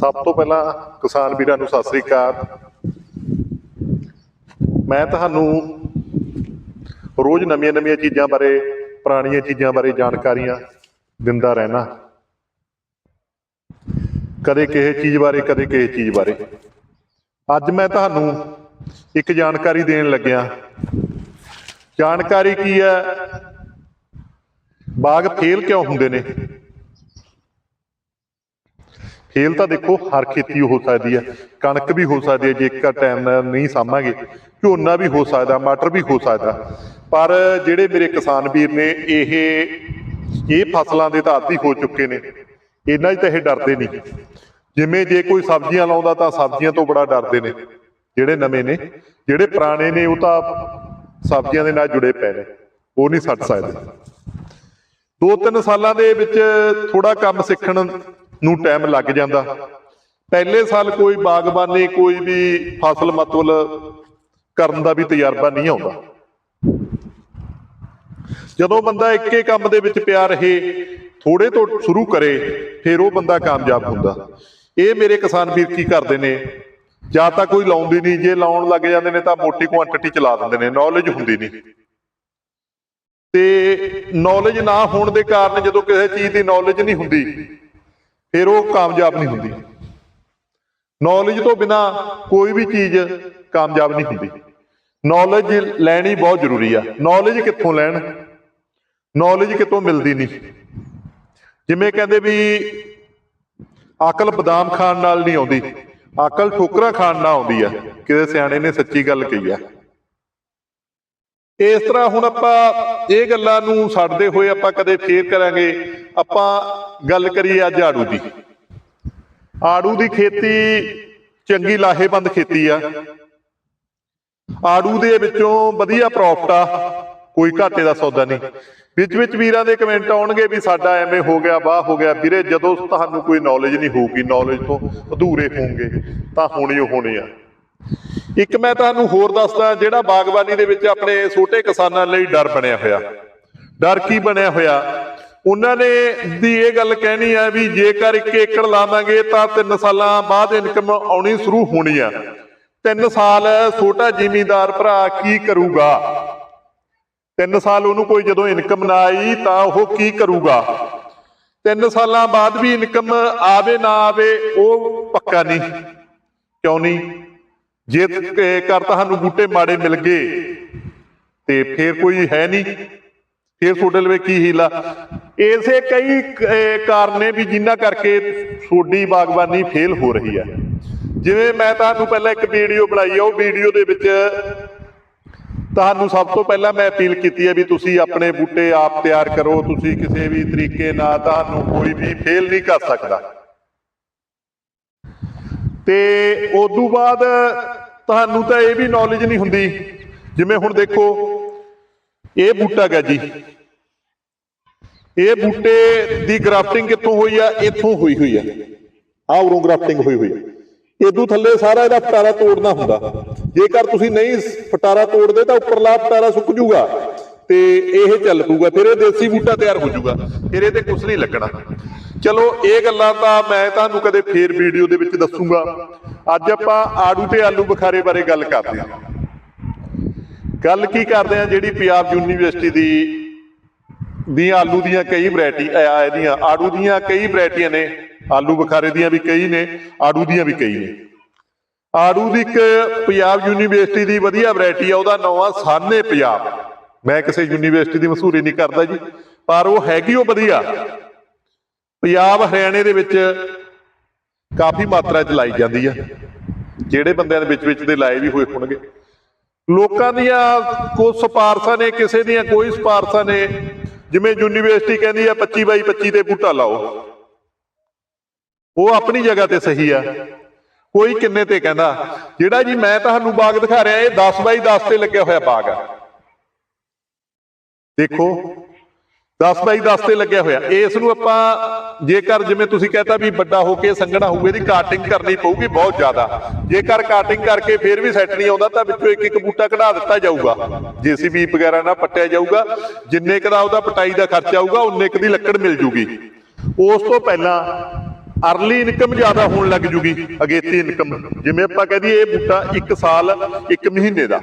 ਸਭ ਤੋਂ ਪਹਿਲਾਂ ਕਿਸਾਨ ਵੀਰਾਂ ਨੂੰ ਸਤਿ ਸ੍ਰੀ ਅਕਾਲ। ਮੈਂ ਤੁਹਾਨੂੰ ਰੋਜ਼ ਨਵੀਆਂ-ਨਵੀਆਂ ਚੀਜ਼ਾਂ ਬਾਰੇ, ਪੁਰਾਣੀਆਂ ਚੀਜ਼ਾਂ ਬਾਰੇ ਜਾਣਕਾਰੀਆਂ ਦਿੰਦਾ ਰਹਿਣਾ ਕਦੇ ਕਿਸੇ ਚੀਜ਼ ਬਾਰੇ, ਕਦੇ ਕਿਸੇ ਚੀਜ਼ ਬਾਰੇ। ਅੱਜ ਮੈਂ ਤੁਹਾਨੂੰ ਇੱਕ ਜਾਣਕਾਰੀ ਦੇਣ ਲੱਗਿਆ। ਜਾਣਕਾਰੀ ਕੀ ਹੈ? ਬਾਗ ਫੇਲ ਕਿਉਂ ਹੁੰਦੇ ਨੇ? ਫੇਲ ਤਾਂ ਦੇਖੋ, ਹਰ ਖੇਤੀ ਹੋ ਸਕਦੀ ਹੈ। ਕਣਕ ਵੀ ਹੋ ਸਕਦੀ ਹੈ ਜੇਕਰ ਟਾਈਮ ਨਾਲ ਨਹੀਂ ਸਾਂਭਾਂਗੇ, ਝੋਨਾ ਵੀ ਹੋ ਸਕਦਾ, ਮਟਰ ਵੀ ਹੋ ਸਕਦਾ। ਪਰ ਜਿਹੜੇ ਮੇਰੇ ਕਿਸਾਨ ਵੀਰ ਨੇ, ਇਹ ਇਹ ਫਸਲਾਂ ਦੇ ਤਾਂ ਆਦੀ ਹੋ ਚੁੱਕੇ ਨੇ। ਇਹਨਾਂ 'ਚ ਤਾਂ ਇਹ ਡਰਦੇ ਨਹੀਂ। ਜਿਵੇਂ ਜੇ ਕੋਈ ਸਬਜ਼ੀਆਂ ਲਾਉਂਦਾ ਤਾਂ ਸਬਜ਼ੀਆਂ ਤੋਂ ਬੜਾ ਡਰਦੇ ਨੇ। ਜਿਹੜੇ ਨਵੇਂ ਨੇ, ਜਿਹੜੇ ਪੁਰਾਣੇ ਨੇ, ਉਹ ਤਾਂ ਸਬਜ਼ੀਆਂ ਦੇ ਨਾਲ ਜੁੜੇ ਪਏ ਨੇ। ਉਹ ਨਹੀਂ ਛੱਡ ਸਕਦੇ। ਦੋ ਤਿੰਨ ਸਾਲਾਂ ਦੇ ਵਿੱਚ ਥੋੜਾ ਕੰਮ ਸਿੱਖਣ ਨੂੰ ਟਾਈਮ ਲੱਗ ਜਾਂਦਾ। ਪਹਿਲੇ ਸਾਲ ਕੋਈ ਬਾਗਬਾਨੀ, ਕੋਈ ਵੀ ਫਸਲ ਮਤਲਬ ਕਰਨ ਦਾ ਵੀ ਤਜਰਬਾ ਨਹੀਂ ਆਉਂਦਾ। ਜਦੋਂ ਬੰਦਾ ਇੱਕੇ ਕੰਮ ਦੇ ਵਿੱਚ ਪਿਆ ਰਹੇ ਥੋੜੇ ਤੋਂ ਸ਼ੁਰੂ ਕਰੇ, ਫਿਰ ਉਹ ਬੰਦਾ ਕਾਮਯਾਬ ਹੁੰਦਾ। ਇਹ ਮੇਰੇ ਕਿਸਾਨ ਵੀਰ ਕੀ ਕਰਦੇ ਨੇ? ਜਾਂ ਤਾਂ ਕੋਈ ਲਾਉਂਦੀ ਨਹੀਂ, ਜੇ ਲਾਉਣ ਲੱਗ ਜਾਂਦੇ ਨੇ ਤਾਂ ਮੋਟੀ ਕੁਆਂਟੀਟੀ ਚਲਾ ਦਿੰਦੇ ਨੇ ਨੌਲੇਜ ਹੁੰਦੀ ਨਹੀਂ। ਤੇ ਨੌਲੇਜ ਨਾ ਹੋਣ ਦੇ ਕਾਰਨ ਜਦੋਂ ਕਿਸੇ ਚੀਜ਼ ਦੀ ਨੌਲੇਜ ਨਹੀਂ ਹੁੰਦੀ, ਫਿਰ ਉਹ ਕਾਮਯਾਬ ਨਹੀਂ ਹੁੰਦੀ। ਨੌਲੇਜ ਤੋਂ ਬਿਨਾ ਕੋਈ ਵੀ ਚੀਜ਼ ਕਾਮਯਾਬ ਨਹੀਂ ਹੁੰਦੀ। ਨੌਲੇਜ ਲੈਣੀ ਬਹੁਤ ਜ਼ਰੂਰੀ ਆ। ਨੌਲੇਜ ਕਿੱਥੋਂ ਲੈਣ? ਨੌਲੇਜ ਕਿਤੋਂ ਮਿਲਦੀ ਨਹੀਂ। ਜਿਵੇਂ ਕਹਿੰਦੇ ਵੀ ਅਕਲ ਬਦਾਮ ਖਾਣ ਨਾਲ ਨਹੀਂ ਆਉਂਦੀ, ਅਕਲ ਠੋਕਰਾਂ ਖਾਣ ਨਾਲ ਆਉਂਦੀ ਆ। ਕਿਸੇ ਸਿਆਣੇ ਨੇ ਸੱਚੀ ਗੱਲ ਕਹੀ ਆ। ਇਸ ਤਰ੍ਹਾਂ ਹੁਣ ਆਪਾਂ ਇਹ ਗੱਲਾਂ ਨੂੰ ਛੱਡਦੇ ਹੋਏ ਆਪਾਂ ਕਦੇ ਫੇਰ ਕਰਾਂਗੇ। ਆਪਾਂ ਗੱਲ ਕਰੀਏ ਅੱਜ ਆੜੂ ਦੀ। ਆੜੂ ਦੀ ਖੇਤੀ ਚੰਗੀ ਲਾਹੇਬੰਦ ਖੇਤੀ ਆ। ਆੜੂ ਦੇ ਵਿੱਚੋਂ ਵਧੀਆ ਪ੍ਰੋਫਿਟ ਆ, ਕੋਈ ਘਾਟੇ ਦਾ ਸੌਦਾ ਨਹੀਂ। ਵਿੱਚ ਵਿੱਚ ਵੀਰਾਂ ਦੇ ਕਮੈਂਟ ਆਉਣਗੇ ਵੀ ਸਾਡਾ ਐਵੇਂ ਹੋ ਗਿਆ, ਵਾਹ ਹੋ ਗਿਆ। ਵੀਰੇ, ਜਦੋਂ ਤੁਹਾਨੂੰ ਕੋਈ ਨੌਲੇਜ ਨਹੀਂ ਹੋਊਗੀ ਨੌਲੇਜ ਤੋਂ ਅਧੂਰੇ ਹੋਵੋਗੇ ਤਾਂ ਹੋਣੀ ਹੋਣੀ ਆ। ਇੱਕ ਮੈਂ ਤੁਹਾਨੂੰ ਹੋਰ ਦੱਸਦਾ, ਜਿਹੜਾ ਬਾਗਬਾਨੀ ਦੇ ਵਿੱਚ ਆਪਣੇ ਛੋਟੇ ਕਿਸਾਨਾਂ ਲਈ ਡਰ ਬਣਿਆ ਹੋਇਆ। ਡਰ ਕੀ ਬਣਿਆ ਹੋਇਆ? ਉਹਨਾਂ ਨੇ ਦੀ ਇਹ ਗੱਲ ਕਹਿਣੀ ਆ ਵੀ ਜੇਕਰ ਇੱਕ ਏਕੜ ਲਾਵਾਂਗੇ ਤਾਂ 3 ਸਾਲਾਂ ਬਾਅਦ ਇਨਕਮ ਆਉਣੀ ਸ਼ੁਰੂ ਹੋਣੀ ਆ। 3 ਸਾਲ ਛੋਟਾ ਜ਼ਿਮੀਂਦਾਰ ਭਰਾ ਕੀ ਕਰੂਗਾ? 3 ਸਾਲ ਉਹਨੂੰ ਕੋਈ ਜਦੋਂ ਇਨਕਮ ਨਾ ਆਈ ਤਾਂ ਉਹ ਕੀ ਕਰੂਗਾ? 3 ਸਾਲਾਂ ਬਾਅਦ ਵੀ ਇਨਕਮ ਆਵੇ ਨਾ ਆਵੇ, ਉਹ ਪੱਕਾ ਨਹੀਂ। ਕਿਉਂ ਨਹੀਂ? ਜੇ ਕਰ ਤੁਹਾਨੂੰ ਬੂਟੇ ਮਾੜੇ ਮਿਲ ਗਏ ਤੇ ਫੇਰ ਕੋਈ ਹੈ ਨਹੀਂ। ਫੇਰ ਤੁਹਾਡੇ ਲਵੇ ਕੀ ਹੀਲਾ? ਇਸੇ ਕਈ ਅਹ, ਵੀ ਜਿਨ੍ਹਾਂ ਕਰਕੇ ਤੁਹਾਡੀ ਬਾਗਬਾਨੀ ਫੇਲ ਹੋ ਰਹੀ ਹੈ। ਜਿਵੇਂ ਮੈਂ ਤੁਹਾਨੂੰ ਪਹਿਲਾਂ ਇੱਕ ਵੀਡੀਓ ਬਣਾਈ ਹੈ ਉਹ ਵੀਡੀਓ ਦੇ ਵਿੱਚ ਤੁਹਾਨੂੰ ਸਭ ਤੋਂ ਪਹਿਲਾਂ ਮੈਂ ਅਪੀਲ ਕੀਤੀ ਹੈ ਵੀ ਤੁਸੀਂ ਆਪਣੇ ਬੂਟੇ ਆਪ ਤਿਆਰ ਕਰੋ ਤੁਸੀਂ ਕਿਸੇ ਵੀ ਤਰੀਕੇ ਨਾਲ ਤੁਹਾਨੂੰ ਕੋਈ ਵੀ ਫੇਲ ਨਹੀਂ ਕਰ ਸਕਦਾ। ਤੇ ਉਦੋਂ ਬਾਅਦ ਤੁਹਾਨੂੰ ਤਾਂ ਇਹ ਵੀ ਨੌਲੇਜ ਨਹੀਂ ਹੁੰਦੀ। ਜਿਵੇਂ ਹੁਣ ਦੇਖੋ, ਇਹ ਬੂਟਾ ਗਾ ਜੀ। ਇਹ ਬੂਟੇ ਦੀ ਗ੍ਰਾਫਟਿੰਗ ਕਿੱਥੋਂ ਹੋਈ ਆ? ਇੱਥੋਂ ਹੋਈ ਹੋਈ ਆ। ਆਹ ਉਰੋਂ ਗ੍ਰਾਫਟਿੰਗ ਹੋਈ ਹੋਈ ਆ। ਇਦੋਂ ਥੱਲੇ ਸਾਰਾ ਇਹਦਾ ਫਟਾਰਾ ਤੋੜਨਾ ਹੁੰਦਾ। ਜੇਕਰ ਤੁਸੀਂ ਨਹੀਂ ਫਟਾਰਾ ਤੋੜਦੇ ਤਾਂ ਉੱਪਰਲਾ ਫਟਾਰਾ ਸੁੱਕ ਜੂਗਾ ਤੇ ਇਹ ਚੱਲ ਪੂਗਾ ਫਿਰ ਇਹ ਦੇਸੀ ਬੂਟਾ ਤਿਆਰ ਹੋ ਜੂਗਾ। ਫਿਰ ਇਹਦੇ ਕੁਝ ਨਹੀਂ ਲੱਗਣਾ। ਚਲੋ, ਇਹ ਗੱਲਾਂ ਤਾਂ ਮੈਂ ਤੁਹਾਨੂੰ ਕਦੇ ਫੇਰ ਵੀਡੀਓ ਦੇ ਵਿੱਚ ਦੱਸੂਗਾ। ਅੱਜ ਆਪਾਂ ਆੜੂ ਤੇ ਆਲੂ ਬੁਖਾਰੇ ਬਾਰੇ ਗੱਲ ਕਰਦੇ ਹਾਂ। ਗੱਲ ਕੀ ਕਰਦੇ ਆ ਜਿਹੜੀ ਪੰਜਾਬ ਯੂਨੀਵਰਸਿਟੀ ਦੀ ਦੀਆਂ ਆਲੂ ਦੀਆਂ ਕਈ ਵੈਰਾਈਟੀ ਆ ਇਹਦੀਆਂ ਆੜੂ ਦੀਆਂ ਕਈ ਵੈਰਾਈਟੀਆਂ ਨੇ, ਆਲੂ ਬੁਖਾਰੇ ਦੀਆਂ ਵੀ ਕਈ ਨੇ, ਆੜੂ ਦੀਆਂ ਵੀ ਕਈ ਨੇ। ਆੜੂ ਦੀ ਇੱਕ ਪੰਜਾਬ ਯੂਨੀਵਰਸਿਟੀ ਦੀ ਵਧੀਆ ਵੈਰਾਈਟੀ ਆ, ਉਹਦਾ ਨਾਮ ਆ ਸਾਨੇ ਪੰਜਾਬ। ਮੈਂ ਕਿਸੇ ਯੂਨੀਵਰਸਿਟੀ ਦੀ ਮਸ਼ਹੂਰੀ ਨਹੀਂ ਕਰਦਾ ਜੀ, ਪਰ ਉਹ ਹੈਗੀ ਉਹ ਵਧੀਆ। ਪੰਜਾਬ ਹਰਿਆਣੇ ਦੇ ਵਿੱਚ ਕਾਫੀ ਮਾਤਰਾ ਚ ਲਾਈ ਜਾਂਦੀ ਆ। ਜਿਹੜੇ ਬੰਦਿਆਂ ਦੇ ਵਿੱਚ ਵਿੱਚ ਦੇ ਲਾਏ ਵੀ ਹੋਏ ਹੋਣਗੇ। ਲੋਕਾਂ ਦੀਆਂ ਕੁਝ ਸਿਫਾਰਸ਼ਾਂ ਨੇ, ਕਿਸੇ ਦੀਆਂ ਕੋਈ ਸਿਫਾਰਸ਼ਾਂ ਨੇ। ਜਿਵੇਂ ਯੂਨੀਵਰਸਿਟੀ ਕਹਿੰਦੀ ਆ 25 ਬਾਈ 25 ਤੇ ਬੂਟਾ ਲਾਓ। ਉਹ ਆਪਣੀ ਜਗ੍ਹਾ ਤੇ ਸਹੀ ਆ। ਕੋਈ ਕਿੰਨੇ ਤੇ ਕਹਿੰਦਾ, ਜਿਹੜਾ ਜੀ ਮੈਂ ਤੁਹਾਨੂੰ ਬਾਗ ਦਿਖਾ ਰਿਹਾ, ਇਹ 10 ਬਾਈ 10 ਤੇ ਲੱਗਿਆ ਹੋਇਆ ਬਾਗ ਆ। ਦੇਖੋ 10 ਬਾਈ 10 ਤੇ ਲੱਗਿਆ ਹੋਇਆ। ਇਸ ਨੂੰ ਆਪਾਂ ਜੇਕਰ ਜਿਵੇਂ ਤੁਸੀਂ ਕਹਤਾ ਵੀ ਵੱਡਾ ਹੋ ਕੇ ਸੰਘਣਾ ਹੋਊ ਇਹਦੀ ਕਾਟਿੰਗ ਕਰਨੀ ਪਊਗੀ ਬਹੁਤ ਜ਼ਿਆਦਾ। ਜੇਕਰ ਕਾਟਿੰਗ ਕਰਕੇ ਫਿਰ ਵੀ ਸੈੱਟ ਨਹੀਂ ਆਉਂਦਾ, ਤਾਂ ਵਿੱਚੋਂ ਇੱਕ ਇੱਕ ਬੂਟਾ ਕਢਾ ਦਿੱਤਾ ਜਾਊਗਾ। ਜੀਸੀਬੀ ਵਗੈਰਾ ਨਾਲ ਪੱਟਿਆ ਜਾਊਗਾ। ਜਿੰਨੇ ਕੁ ਦਾ ਉਹਦਾ ਪਟਾਈ ਦਾ ਖਰਚਾ ਆਊਗਾ ਉਨੇ ਕੁ ਦੀ ਲੱਕੜ ਮਿਲ ਜੂਗੀ। ਉਸ ਤੋਂ ਪਹਿਲਾਂ ਅਰਲੀ ਇਨਕਮ ਜ਼ਿਆਦਾ ਹੋਣ ਲੱਗ ਜੂਗੀ, ਅਗੇਤੀ ਇਨਕਮ ਜਿਵੇਂ ਆਪਾਂ ਕਹਿ ਦਈਏ, ਇਹ ਬੂਟਾ 1 ਸਾਲ 1 ਮਹੀਨੇ ਦਾ।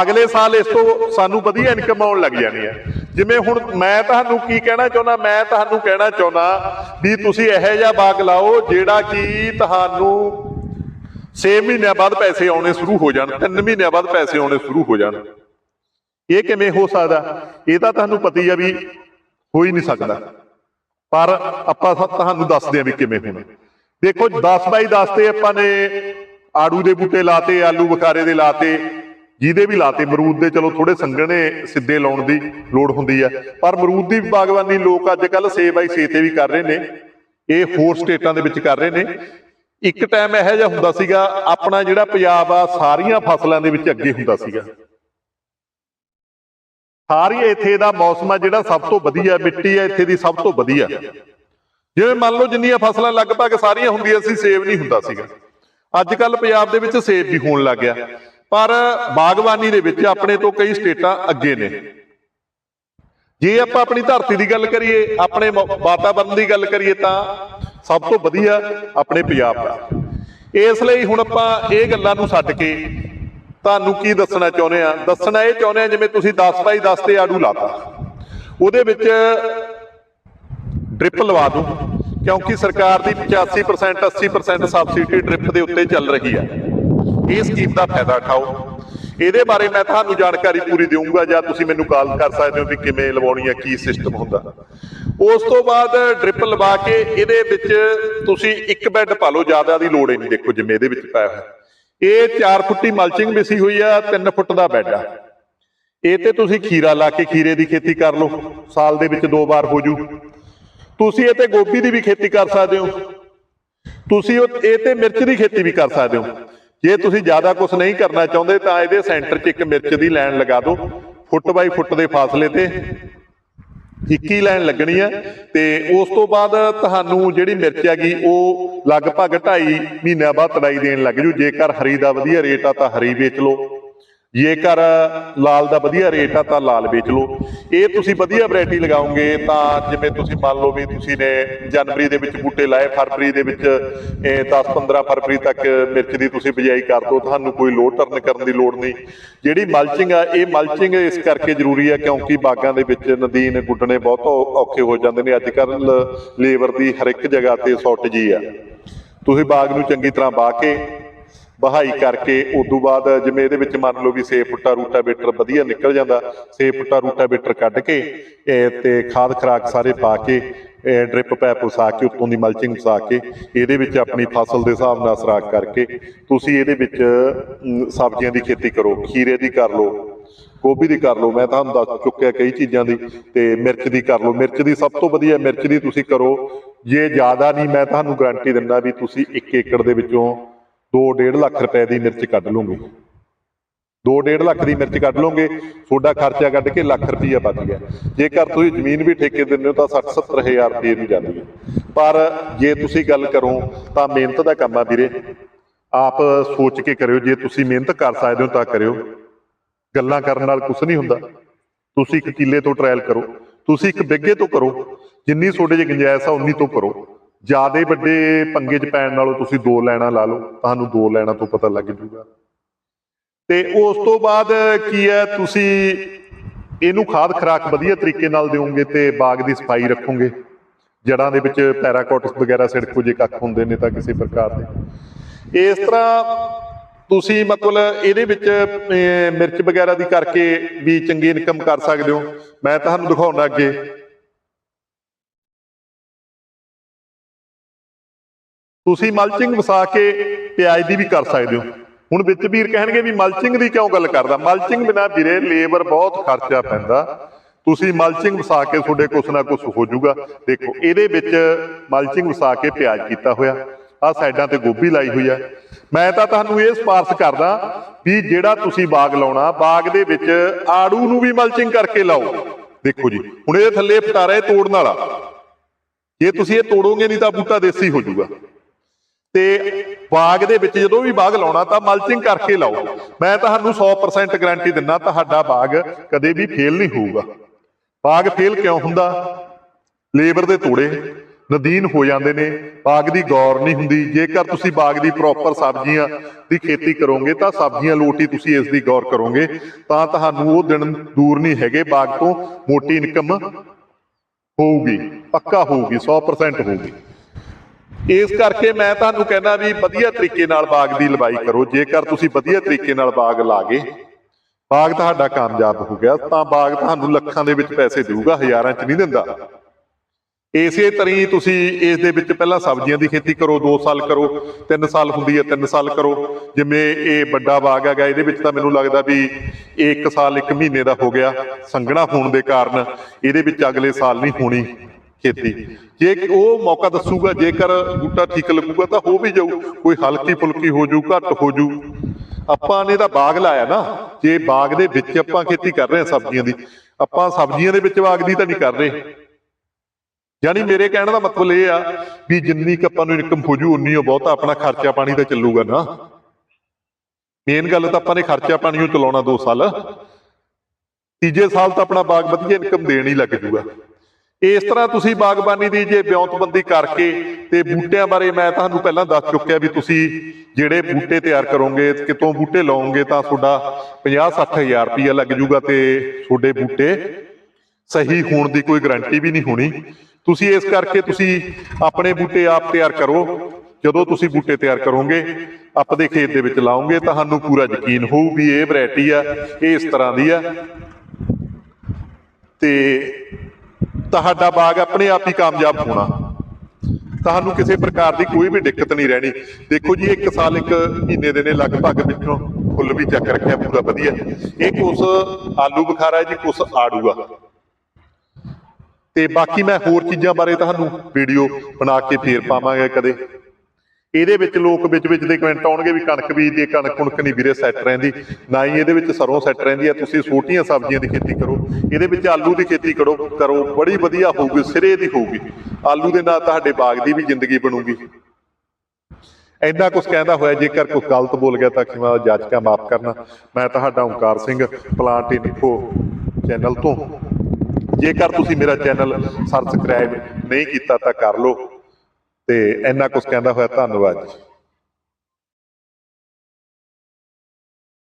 ਅਗਲੇ ਸਾਲ ਇਸ ਤੋਂ ਸਾਨੂੰ ਵਧੀਆ ਇਨਕਮ ਆਉਣ ਲੱਗ ਜਾਣੀ ਹੈ ਜਿਵੇਂ ਹੁਣ ਮੈਂ ਤੁਹਾਨੂੰ ਕੀ ਕਹਿਣਾ ਚਾਹੁੰਦਾ, ਮੈਂ ਤੁਹਾਨੂੰ ਕਹਿਣਾ ਚਾਹੁੰਦਾ ਵੀ ਤੁਸੀਂ ਇਹੋ ਜਿਹਾ ਬਾਗ ਲਾਓ ਜਿਹੜਾ ਕਿ ਤੁਹਾਨੂੰ 6 ਮਹੀਨਿਆਂ ਬਾਅਦ ਪੈਸੇ ਆਉਣੇ ਸ਼ੁਰੂ ਹੋ ਜਾਣ 3 ਮਹੀਨਿਆਂ ਬਾਅਦ ਪੈਸੇ ਆਉਣੇ ਸ਼ੁਰੂ ਹੋ ਜਾਣ। ਇਹ ਕਿਵੇਂ ਹੋ ਸਕਦਾ? ਇਹ ਤਾਂ ਤੁਹਾਨੂੰ ਪਤਾ ਹੀ ਆ ਵੀ ਹੋ ਹੀ ਨਹੀਂ ਸਕਦਾ। ਪਰ ਆਪਾਂ ਤੁਹਾਨੂੰ ਦੱਸਦੇ ਆ ਵੀ ਕਿਵੇਂ ਹੋਣਾ। ਦੇਖੋ 10 ਬਾਈ 10 ਤੇ ਆਪਾਂ ਨੇ ਆੜੂ ਦੇ ਬੂਟੇ ਲਾਤੇ, ਆਲੂ ਬੁਖਾਰੇ ਦੇ ਲਾਤੇ। ਜਿਹਦੇ ਵੀ ਲਾਤੇ ਮਰੂਦ ਦੇ ਚਲੋ ਥੋੜੇ ਸੰਘਣੇ ਸਿੱਧੇ ਲਾਉਣ ਦੀ ਲੋੜ ਹੁੰਦੀ ਹੈ ਪਰ ਮਰੂਦ ਦੀ ਬਾਗਬਾਨੀ ਲੋਕ ਅੱਜ ਕੱਲ 6 ਬਾਈ 6 ਤੇ ਵੀ ਕਰ ਰਹੇ ਨੇ। ਇਹ ਹੋਰ ਸਟੇਟਾਂ ਦੇ ਵਿੱਚ ਕਰ ਰਹੇ ਨੇ। ਇੱਕ ਟਾਈਮ ਇਹੋ ਜਿਹਾ ਹੁੰਦਾ ਸੀਗਾ, ਆਪਣਾ ਜਿਹੜਾ ਪੰਜਾਬ ਆ, ਸਾਰੀਆਂ ਫਸਲਾਂ ਦੇ ਵਿੱਚ ਅੱਗੇ ਹੁੰਦਾ ਸੀਗਾ। ਸਾਰੀ ਇੱਥੇ ਦਾ ਮੌਸਮ ਆ ਜਿਹੜਾ ਸਭ ਤੋਂ ਵਧੀਆ, ਮਿੱਟੀ ਆ ਇੱਥੇ ਦੀ ਸਭ ਤੋਂ ਵਧੀਆ। ਜਿਵੇਂ ਮੰਨ ਲਓ ਜਿੰਨੀਆਂ ਫਸਲਾਂ ਲਗਭਗ ਸਾਰੀਆਂ ਹੁੰਦੀਆਂ ਸੀ, ਸੇਬ ਨਹੀਂ ਹੁੰਦਾ ਸੀਗਾ। ਅੱਜ ਕੱਲ ਪੰਜਾਬ ਦੇ ਵਿੱਚ ਸੇਬ ਵੀ ਹੋਣ ਲੱਗ ਗਿਆ। ਪਰ ਬਾਗਬਾਨੀ ਦੇ ਵਿੱਚ ਆਪਣੇ ਤੋਂ ਕਈ ਸਟੇਟਾਂ ਅੱਗੇ ਨੇ। ਜੇ ਆਪਾਂ ਆਪਣੀ ਧਰਤੀ ਦੀ ਗੱਲ ਕਰੀਏ, ਆਪਣੇ ਮ- ਵਾਤਾਵਰਣ ਦੀ ਗੱਲ ਕਰੀਏ ਤਾਂ ਸਭ ਤੋਂ ਵਧੀਆ ਆਪਣੇ ਪੰਜਾਬ ਦਾ। ਇਸ ਲਈ ਹੁਣ ਆਪਾਂ ਇਹ ਗੱਲਾਂ ਨੂੰ ਛੱਡ ਕੇ ਤੁਹਾਨੂੰ ਕੀ ਦੱਸਣਾ ਚਾਹੁੰਦੇ ਆ ਦੱਸਣਾ ਇਹ ਚਾਹੁੰਦੇ ਆ ਜਿਵੇਂ ਤੁਸੀਂ 10 ਬਾਈ 10 ਤੇ ਆੜੂ ਲਾਤਾ ਉਹਦੇ ਵਿੱਚ ਡ੍ਰਿਪ ਲਵਾ ਦੂੰ ਕਿਉਂਕਿ ਸਰਕਾਰ ਦੀ 85% 80% ਸਬਸਿਡੀ ਡ੍ਰਿਪ ਦੇ ਉੱਤੇ ਚੱਲ ਰਹੀ ਹੈ ਇਹ ਸਕੀਮ ਦਾ ਫਾਇਦਾ ਉਠਾਓ। ਇਹਦੇ ਬਾਰੇ ਮੈਂ ਤੁਹਾਨੂੰ ਜਾਣਕਾਰੀ ਪੂਰੀ ਦੇਵਾਂਗਾ ਜਾਂ ਤੁਸੀਂ ਮੈਨੂੰ ਕਾਲ ਕਰ ਸਕਦੇ ਹੋ ਵੀ ਕਿਵੇਂ ਲਵਾਉਣੀ ਹੈ, ਕੀ ਸਿਸਟਮ ਹੁੰਦਾ। ਉਸ ਤੋਂ ਬਾਅਦ ਡ੍ਰਿਪ ਲਵਾ ਕੇ ਇਹਦੇ ਵਿੱਚ ਤੁਸੀਂ ਇੱਕ ਬੈੱਡ ਪਾ ਲਓ, ਜ਼ਿਆਦਾ ਦੀ ਲੋੜ ਨਹੀਂ, ਦੇਖੋ ਜਿਵੇਂ ਇਹਦੇ ਵਿੱਚ ਪਾਇਆ ਹੋਇਆ। ਇਹ 4 ਫੁੱਟੀ ਮਲਚਿੰਗ ਵਿਸੀ ਹੋਈ ਆ 3 ਫੁੱਟ ਦਾ ਬੈੱਡ ਆ। ਇਹ ਤੇ ਤੁਸੀਂ ਖੀਰਾ ਲਾ ਕੇ ਖੀਰੇ ਦੀ ਖੇਤੀ ਕਰ ਲਓ, ਸਾਲ ਦੇ ਵਿੱਚ ਦੋ ਵਾਰ ਹੋ ਜੂ। ਤੁਸੀਂ ਇਹ ਤੇ ਗੋਭੀ ਦੀ ਵੀ ਖੇਤੀ ਕਰ ਸਕਦੇ ਹੋ। ਤੁਸੀਂ ਇਹ ਤੇ ਮਿਰਚ ਦੀ ਖੇਤੀ ਵੀ ਕਰ ਸਕਦੇ ਹੋ। ਜੇ ਤੁਸੀਂ ਜ਼ਿਆਦਾ ਕੁਝ ਨਹੀਂ ਕਰਨਾ ਚਾਹੁੰਦੇ ਤਾਂ ਇਹਦੇ ਸੈਂਟਰ 'ਚ ਇੱਕ ਮਿਰਚ ਦੀ ਲਾਈਨ ਲਗਾ ਦਿਓ, ਫੁੱਟ ਬਾਈ ਫੁੱਟ ਦੇ ਫਾਸਲੇ ਤੇ। 21 ਲਾਈਨ ਲੱਗਣੀ ਹੈ ਤੇ ਉਸ ਤੋਂ ਬਾਅਦ ਤੁਹਾਨੂੰ ਜਿਹੜੀ ਮਿਰਚ ਹੈਗੀ ਉਹ ਲਗਭਗ 2.5 ਮਹੀਨਿਆਂ ਬਾਅਦ ਤੜਾਈ ਦੇਣ ਲੱਗ ਜੂ। ਜੇਕਰ ਹਰੀ ਦਾ ਵਧੀਆ ਰੇਟ ਆ ਤਾਂ ਹਰੀ ਵੇਚ ਲਓ। ਜੇਕਰ ਲਾਲ ਦਾ ਵਧੀਆ ਰੇਟ ਆ ਤਾਂ ਲਾਲ ਵੇਚ ਲਓ। ਇਹ ਤੁਸੀਂ ਵਧੀਆ ਵੈਰਾਈਟੀ ਲਗਾਓਗੇ ਤਾਂ ਜਿਵੇਂ ਤੁਸੀਂ ਮੰਨ ਲਓ ਵੀ ਤੁਸੀਂ ਨੇ ਜਨਵਰੀ ਦੇ ਵਿੱਚ ਬੂਟੇ ਲਾਏ, ਫਰਵਰੀ ਦੇ ਵਿੱਚ 10-15 ਫਰਵਰੀ ਤੱਕ ਮਿਰਚ ਦੀ ਤੁਸੀਂ ਬਿਜਾਈ ਕਰ ਦਿਓ, ਤੁਹਾਨੂੰ ਕੋਈ ਲੋਡ ਟਰਨ ਕਰਨ ਦੀ ਲੋੜ ਨਹੀਂ। ਜਿਹੜੀ ਮਲਚਿੰਗ ਆ, ਇਹ ਮਲਚਿੰਗ ਇਸ ਕਰਕੇ ਜ਼ਰੂਰੀ ਆ ਕਿਉਂਕਿ ਬਾਗਾਂ ਦੇ ਵਿੱਚ ਨਦੀਨ, ਗੁੱਡਣੇ ਬਹੁਤ ਔ- ਔਖੇ ਹੋ ਜਾਂਦੇ ਨੇ। ਅੱਜ ਕੱਲ ਲੇਬਰ ਦੀ ਹਰ ਇੱਕ ਜਗ੍ਹਾ ਤੇ ਸ਼ਾਰਟੇਜ ਹੀ ਆ। ਤੁਸੀਂ ਬਾਗ ਨੂੰ ਚੰਗੀ ਤਰ੍ਹਾਂ ਬਾਹ ਕੇ ਬਹਾਈ ਕਰਕੇ ਉਦੋਂ ਬਾਅਦ ਜਿਵੇਂ ਇਹਦੇ ਵਿੱਚ ਮੰਨ ਲਓ ਵੀ 6 ਫੁੱਟਾ ਰੂਟਾਵੇਟਰ ਵਧੀਆ ਨਿਕਲ ਜਾਂਦਾ 6 ਫੁੱਟਾ ਰੂਟਾਵੇਟਰ ਕੱਢ ਕੇ ਤੇ ਖਾਦ ਖਰਾਕ ਸਾਰੇ ਪਾ ਕੇ ਡ੍ਰਿਪ ਪੈਪ ਉਸਾ ਕੇ, ਉੱਤੋਂ ਦੀ ਮਲਚਿੰਗ ਉਸਾ ਕੇ, ਇਹਦੇ ਵਿੱਚ ਆਪਣੀ ਫਸਲ ਦੇ ਹਿਸਾਬ ਨਾਲ ਸਰਾਖ ਕਰਕੇ ਤੁਸੀਂ ਇਹਦੇ ਵਿੱਚ ਸਬਜ਼ੀਆਂ ਦੀ ਖੇਤੀ ਕਰੋ, ਖੀਰੇ ਦੀ ਕਰ ਲਓ, ਗੋਭੀ ਦੀ ਕਰ ਲਓ, ਮੈਂ ਤੁਹਾਨੂੰ ਦੱਸ ਚੁੱਕਿਆ ਕਈ ਚੀਜ਼ਾਂ ਦੀ, ਤੇ ਮਿਰਚ ਦੀ ਕਰ ਲਓ, ਮਿਰਚ ਦੀ ਸਭ ਤੋਂ ਵਧੀਆ ਮਿਰਚ ਦੀ ਤੁਸੀਂ ਕਰੋ, ਜੇ ਜ਼ਿਆਦਾ ਨਹੀਂ ਮੈਂ ਤੁਹਾਨੂੰ ਗਾਰੰਟੀ ਦਿੰਦਾ ਵੀ ਤੁਸੀਂ 1 ਏਕੜ ਦੇ ਵਿੱਚੋਂ 2.5 ਲੱਖ ਰੁਪਏ ਦੀ ਮਿਰਚ ਕੱਢ ਲਓਗੇ 2.5 ਲੱਖ ਦੀ ਮਿਰਚ ਕੱਢ ਲਓਗੇ ਤੁਹਾਡਾ ਖਰਚਾ ਕੱਢ ਕੇ ਲੱਖ ਰੁਪਈਆ ਬਚ ਗਿਆ। ਜੇਕਰ ਤੁਸੀਂ ਜ਼ਮੀਨ ਵੀ ਠੇਕੇ ਦਿੰਦੇ ਹੋ ਤਾਂ 60 ਹਜ਼ਾਰ ਰੁਪਏ ਨੂੰ ਜਾਂਦੀ ਹੈ। ਪਰ ਜੇ ਤੁਸੀਂ ਗੱਲ ਕਰੋ ਤਾਂ ਮਿਹਨਤ ਦਾ ਕੰਮ ਆ ਵੀਰੇ। ਆਪ ਸੋਚ ਕੇ ਕਰਿਓ, ਜੇ ਤੁਸੀਂ ਮਿਹਨਤ ਕਰ ਸਕਦੇ ਹੋ ਤਾਂ ਕਰਿਓ। ਗੱਲਾਂ ਕਰਨ ਨਾਲ ਕੁਝ ਨਹੀਂ ਹੁੰਦਾ। ਤੁਸੀਂ ਇੱਕ ਕਿੱਲੇ ਤੋਂ ਟ੍ਰਾਇਲ ਕਰੋ। ਤੁਸੀਂ ਇੱਕ ਬਿੱਗੇ ਤੋਂ ਕਰੋ। ਜਿੰਨੀ ਤੁਹਾਡੇ 'ਚ ਗੁੰਜਾਇਸ਼ ਆ, ਉਨੀ ਤੋਂ ਕਰੋ। ਜਿਆਦੇ ਵੱਡੇ ਪੰਗੇ 'ਚ ਪੈਣ ਨਾਲੋਂ ਤੁਸੀਂ ਦੋ ਲੈਣਾ ਲਾ ਲਓ, ਤੁਹਾਨੂੰ ਦੋ ਲੈਣਾ ਤੋਂ ਪਤਾ ਲੱਗ ਜੂਗਾ। ਤੇ ਉਸ ਤੋਂ ਬਾਅਦ ਕੀ ਹੈ, ਤੁਸੀਂ ਇਹਨੂੰ ਖਾਦ ਖਰਾਕ ਵਧੀਆ ਤਰੀਕੇ ਨਾਲ ਦਿਓਗੇ ਤੇ ਬਾਗ ਦੀ ਸਫ਼ਾਈ ਰੱਖੋਗੇ। ਜੜਾਂ ਦੇ ਵਿੱਚ ਪੈਰਾਕੋਟਸ ਵਗੈਰਾ ਸਿੜਕੋ ਜੇ ਕੱਖ ਹੁੰਦੇ ਨੇ ਤਾਂ ਕਿਸੇ ਪ੍ਰਕਾਰ ਦੇ। ਇਸ ਤਰ੍ਹਾਂ ਤੁਸੀਂ ਮਤਲਬ ਇਹਦੇ ਵਿੱਚ ਮਿਰਚ ਵਗੈਰਾ ਦੀ ਕਰਕੇ ਵੀ ਚੰਗੀ ਇਨਕਮ ਕਰ ਸਕਦੇ ਹੋ। ਮੈਂ ਤੁਹਾਨੂੰ ਦਿਖਾਉਣਾ ਅੱਗੇ। ਤੁਸੀਂ ਮਲਚਿੰਗ ਵਸਾ ਕੇ ਪਿਆਜ਼ ਦੀ ਵੀ ਕਰ ਸਕਦੇ ਹੋ। ਹੁਣ ਵਿੱਚ ਵੀਰ ਕਹਿਣਗੇ ਵੀ ਮਲਚਿੰਗ ਦੀ ਕਿਉਂ ਗੱਲ ਕਰਦਾ? ਮਲਚਿੰਗ ਬਿਨਾ ਵੀਰੇ ਲੇਬਰ ਬਹੁਤ ਖਰਚਾ ਪੈਂਦਾ। ਤੁਸੀਂ ਮਲਚਿੰਗ ਵਸਾ ਕੇ ਤੁਹਾਡੇ ਕੁਛ ਨਾ ਕੁਛ ਹੋ ਜਾਊਗਾ। ਦੇਖੋ ਇਹਦੇ ਵਿੱਚ ਮਲਚਿੰਗ ਵਸਾ ਕੇ ਪਿਆਜ਼ ਕੀਤਾ ਹੋਇਆ। ਆ ਸਾਈਡਾਂ ਤੇ ਗੋਭੀ ਲਾਈ ਹੋਈ ਆ। ਮੈਂ ਤਾਂ ਤੁਹਾਨੂੰ ਇਹ ਸਪਾਰਸ਼ ਕਰਦਾ ਵੀ ਜਿਹੜਾ ਤੁਸੀਂ ਬਾਗ ਲਾਉਣਾ ਬਾਗ ਦੇ ਵਿੱਚ ਆੜੂ ਨੂੰ ਵੀ ਮਲਚਿੰਗ ਕਰਕੇ ਲਾਓ। ਦੇਖੋ ਜੀ ਹੁਣ ਇਹਦੇ ਥੱਲੇ ਫਟਾਰਾ ਇਹ ਤੋੜਨ ਵਾਲਾ। ਜੇ ਤੁਸੀਂ ਇਹ ਤੋੜੋਗੇ ਨਹੀਂ ਤਾਂ ਬੂਟਾ ਦੇਸੀ ਹੋ ਜਾਊਗਾ। ਤੇ ਬਾਗ ਦੇ ਵਿੱਚ ਜਦੋਂ ਵੀ ਬਾਗ ਲਾਉਣਾ ਤਾਂ ਮਲਚਿੰਗ ਕਰਕੇ ਲਾਓ। ਮੈਂ ਤੁਹਾਨੂੰ 100% ਗਾਰੰਟੀ ਦਿੰਦਾ ਤੁਹਾਡਾ ਬਾਗ ਕਦੇ ਵੀ ਫੇਲ ਨਹੀਂ ਹੋਊਗਾ। ਬਾਗ ਫੇਲ ਕਿਉਂ ਹੁੰਦਾ? ਲੇਬਰ ਦੇ ਤੋੜੇ ਨਦੀਨ ਹੋ ਜਾਂਦੇ ਨੇ, ਬਾਗ ਦੀ ਗੌਰ ਨਹੀਂ ਹੁੰਦੀ। ਜੇਕਰ ਤੁਸੀਂ ਬਾਗ ਦੀ ਪ੍ਰੋਪਰ ਸਬਜ਼ੀਆਂ ਦੀ ਖੇਤੀ ਕਰੋਗੇ, ਤਾਂ ਸਬਜ਼ੀਆਂ ਲੋਟੀ ਤੁਸੀਂ ਇਸ ਦੀ ਗੌਰ ਕਰੋਗੇ। ਤਾਂ ਤੁਹਾਨੂੰ ਉਹ ਦਿਨ ਦੂਰ ਨਹੀਂ ਹੈਗੇ, ਬਾਗ ਤੋਂ ਮੋਟੀ ਇਨਕਮ ਹੋਊਗੀ, ਪੱਕਾ ਹੋਊਗੀ 100% ਹੋਊਗੀ। ਇਸ ਕਰਕੇ ਮੈਂ ਤੁਹਾਨੂੰ ਕਹਿੰਦਾ ਵੀ ਵਧੀਆ ਤਰੀਕੇ ਨਾਲ ਬਾਗ ਦੀ ਲਵਾਈ ਕਰੋ। ਜੇਕਰ ਤੁਸੀਂ ਵਧੀਆ ਤਰੀਕੇ ਨਾਲ ਬਾਗ ਲਾਗੇ ਬਾਗ ਤੁਹਾਡਾ ਕਾਮਯਾਬ ਹੋ ਗਿਆ, ਤਾਂ ਬਾਗ ਤੁਹਾਨੂੰ ਲੱਖਾਂ ਦੇ ਵਿੱਚ ਪੈਸੇ ਦੇਊਗਾ, ਹਜ਼ਾਰਾਂ 'ਚ ਨਹੀਂ ਦਿੰਦਾ। ਇਸੇ ਤਰੀ ਤੁਸੀਂ ਇਸ ਦੇ ਵਿੱਚ ਪਹਿਲਾਂ ਸਬਜ਼ੀਆਂ ਦੀ ਖੇਤੀ ਕਰੋ 2 ਸਾਲ ਕਰੋ 3 ਸਾਲ ਹੁੰਦੀ ਹੈ 3 ਸਾਲ ਕਰੋ। ਜਿਵੇਂ ਇਹ ਵੱਡਾ ਬਾਗ ਹੈਗਾ, ਇਹਦੇ ਵਿੱਚ ਤਾਂ ਮੈਨੂੰ ਲੱਗਦਾ ਵੀ 1 ਸਾਲ 1 ਮਹੀਨੇ ਦਾ ਹੋ ਗਿਆ ਸੰਘਣਾ ਹੋਣ ਦੇ ਕਾਰਨ। ਇਹਦੇ ਵਿੱਚ ਅਗਲੇ ਸਾਲ ਨਹੀਂ ਹੋਣੀ। ਖੇਤੀ। ਜੇ ਉਹ ਮੌਕਾ ਦੱਸੂਗਾ, ਜੇਕਰ ਬੂਟਾ ਠੀਕ ਲੱਗੂਗਾ, ਤਾਂ ਹੋ ਵੀ ਜਾਊ। ਕੋਈ ਹਲਕੀ ਫੁਲਕੀ ਹੋ ਜਾਊ, ਘੱਟ ਹੋ ਜਾਊ। ਆਪਾਂ ਨੇ ਤਾਂ ਬਾਗ ਲਾਇਆ ਨਾ। ਜੇ ਬਾਗ ਦੇ ਵਿੱਚ ਆਪਾਂ ਖੇਤੀ ਕਰ ਰਹੇ ਹਾਂ ਸਬਜ਼ੀਆਂ ਦੀ, ਆਪਾਂ ਸਬਜ਼ੀਆਂ ਦੇ ਵਿੱਚ ਬਾਗ ਦੀ ਤਾਂ ਨਹੀਂ ਕਰ ਰਹੇ। ਯਾਨੀ ਮੇਰੇ ਕਹਿਣ ਦਾ ਮਤਲਬ ਇਹ ਆ ਵੀ ਜਿੰਨੀ ਕੁ ਆਪਾਂ ਨੂੰ ਇਨਕਮ ਹੋ ਜੂ ਉਨੀ ਉਹ ਬਹੁਤਾ ਆਪਣਾ ਖਰਚਾ ਪਾਣੀ ਤਾਂ ਚੱਲੂਗਾ ਨਾ। ਮੇਨ ਗੱਲ ਤਾਂ ਆਪਾਂ ਨੇ ਖਰਚਾ ਪਾਣੀ ਨੂੰ ਚਲਾਉਣਾ 2 ਸਾਲ। ਤੀਜੇ ਸਾਲ ਤਾਂ ਆਪਣਾ ਬਾਗ ਵਧੀਆ ਇਨਕਮ ਦੇਣ ਹੀ ਲੱਗ ਜੂਗਾ ਇਸ ਤਰ੍ਹਾਂ ਤੁਸੀਂ ਬਾਗਬਾਨੀ ਦੀ ਜੇ ਵਿਉਂਤਬੰਦੀ ਕਰਕੇ ਤੇ ਬੂਟਿਆਂ ਬਾਰੇ ਮੈਂ ਤੁਹਾਨੂੰ ਪਹਿਲਾਂ ਦੱਸ ਚੁੱਕਿਆ ਵੀ ਤੁਸੀਂ ਜਿਹੜੇ ਬੂਟੇ ਤਿਆਰ ਕਰੋਗੇ, ਕਿਤੋਂ ਬੂਟੇ ਲਾਓਗੇ ਤਾਂ ਤੁਹਾਡਾ 50 ਹਜ਼ਾਰ ਰੁਪਇਆ ਲੱਗ ਜੂਗਾ ਤੇ ਤੁਹਾਡੇ ਬੂਟੇ ਸਹੀ ਹੋਣ ਦੀ ਕੋਈ ਗਾਰੰਟੀ ਵੀ ਨਹੀਂ ਹੋਣੀ। ਤੁਸੀਂ ਇਸ ਕਰਕੇ ਤੁਸੀਂ ਆਪਣੇ ਬੂਟੇ ਆਪ ਤਿਆਰ ਕਰੋ। ਜਦੋਂ ਤੁਸੀਂ ਬੂਟੇ ਤਿਆਰ ਕਰੋਗੇ, ਆਪਦੇ ਖੇਤ ਦੇ ਵਿੱਚ ਲਾਓਗੇ, ਤੁਹਾਨੂੰ ਪੂਰਾ ਯਕੀਨ ਹੋਊ ਵੀ ਇਹ ਵੈਰਾਈਟੀ ਆ, ਇਹ ਇਸ ਤਰ੍ਹਾਂ ਦੀ ਆ। ਤੇ ਤੁਹਾਡਾ ਬਾਗ ਆਪਣੇ ਆਪ ਹੀ ਕਾਮਯਾਬ ਹੋਣਾ। ਤੁਹਾਨੂੰ ਕਿਸੇ ਪ੍ਰਕਾਰ ਦੀ ਕੋਈ ਵੀ ਦਿੱਕਤ ਨਹੀਂ ਰਹਿਣੀ। ਦੇਖੋ ਜੀ, ਇੱਕ ਸਾਲ, ਇੱਕ ਮਹੀਨੇ ਦੇ ਨੇ, ਲਗਭਗ ਵਿੱਚੋਂ ਫੁੱਲ ਵੀ ਚੱਕ ਰੱਖਿਆ, ਪੂਰਾ ਵਧੀਆ। ਇਹ ਕੁਛ ਆਲੂ ਬੁਖਾਰਾ ਜੀ, ਕੁਛ ਆੜੂਆ ਤੇ ਬਾਕੀ ਮੈਂ ਹੋਰ ਚੀਜ਼ਾਂ ਬਾਰੇ ਤੁਹਾਨੂੰ ਵੀਡੀਓ ਬਣਾ ਕੇ ਫੇਰ ਪਾਵਾਂਗਾ ਕਦੇ। ਇਹਦੇ ਵਿੱਚ ਲੋਕ ਵਿੱਚ ਵਿੱਚ ਦੇ ਕਮੈਂਟ ਆਉਣਗੇ ਵੀ ਕਣਕ ਬੀਜਦੀ ਹੈ, ਕਣਕ ਕੁਣਕ ਨਹੀਂ ਵੀਰੇ ਸੈੱਟ ਰਹਿੰਦੀ। ਨਾ ਹੀ ਇਹਦੇ ਵਿੱਚ ਸਰੋਂ ਸੈੱਟ ਰਹਿੰਦੀ ਹੈ, ਤੁਸੀਂ ਛੋਟੀਆਂ ਸਬਜ਼ੀਆਂ ਦੀ ਖੇਤੀ ਕਰੋ। ਇਹਦੇ ਵਿੱਚ ਆਲੂ ਦੀ ਖੇਤੀ ਕਰੋ ਕਰੋ, ਬੜੀ ਵਧੀਆ ਹੋਊਗੀ, ਸਿਰੇ ਦੀ ਹੋਊਗੀ। ਆਲੂ ਦੇ ਨਾਲ ਤੁਹਾਡੇ ਬਾਗ ਦੀ ਵੀ ਜ਼ਿੰਦਗੀ ਬਣੂਗੀ। ਇੰਨਾ ਕੁਝ ਕਹਿੰਦਾ ਹੋਇਆ, ਜੇਕਰ ਕੋਈ ਗਲਤ ਬੋਲ ਗਿਆ ਤਾਂ ਖਿਮਾ ਜਾਚਕਾ ਮਾਫ ਕਰਨਾ। ਮੈਂ ਤੁਹਾਡਾ Omkar Singh, plant info channel ਤੋਂ। ਜੇਕਰ ਤੁਸੀਂ ਮੇਰਾ ਚੈਨਲ ਸਬਸਕ੍ਰਾਈਬ ਨਹੀਂ ਕੀਤਾ ਤਾਂ ਕਰ ਲਓ। ਤੇ ਇੰਨਾ ਕੁਝ ਕਹਿੰਦਾ ਹੋਇਆ ਧੰਨਵਾਦ ਜੀ।